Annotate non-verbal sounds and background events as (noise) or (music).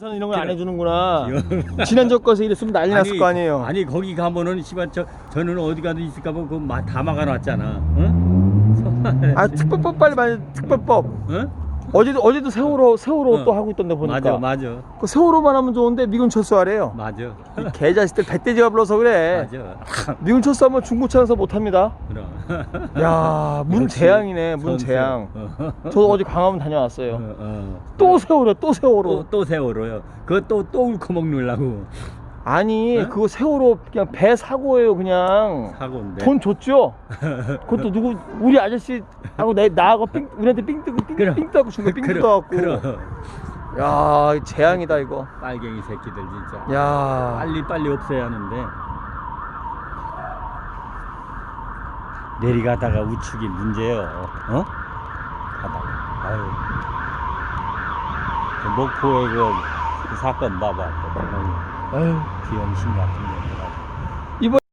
저는 이런 걸 안 해주는구나. 지난주 거서 이랬으면 난리 났을 거 아니에요. 아니 거기 가면은 씨발 저 저는 어디 가도 있을까 봐 그거 마- 다 막아놨잖아. 응? 아 (laughs) 특별법 빨리 말 특별법. 응? 어제도 어제도 세월호 세월호 어. 또 하고 있던데 보니까. 맞아 맞아 그 세월호만 하면 좋은데 미군 철수하래요. 맞아 이 개자식들 배돼지가 불러서 그래. 맞아. 미군 철수하면 중고차에서 못 합니다. 그럼. 야 문재양이네 문재양. 어, 저도 어제 광화문 다녀왔어요. 어, 어. 또 세월호 또 세월호. 또, 또 세월호요. 그거 또또 울컥 먹느라고 아니 어? 그거 세월호 그냥 배 사고예요 그냥. 사고인데. 돈 줬죠? (laughs) 그것도 누구 우리 아저씨 하고 내 나하고 삥 우리한테 삥 뜨고 삥, 그럼. 삥 떠갖고 준거 삥 그럼. 야 재앙이다 이거 빨갱이 새끼들 진짜. 야 빨리 빨리 없애야 하는데. 내리가다가 우측이 문제요. 어? 가다가. 아유. 그 목포의 그, 그 사건 봐봐. 아유 같은 거.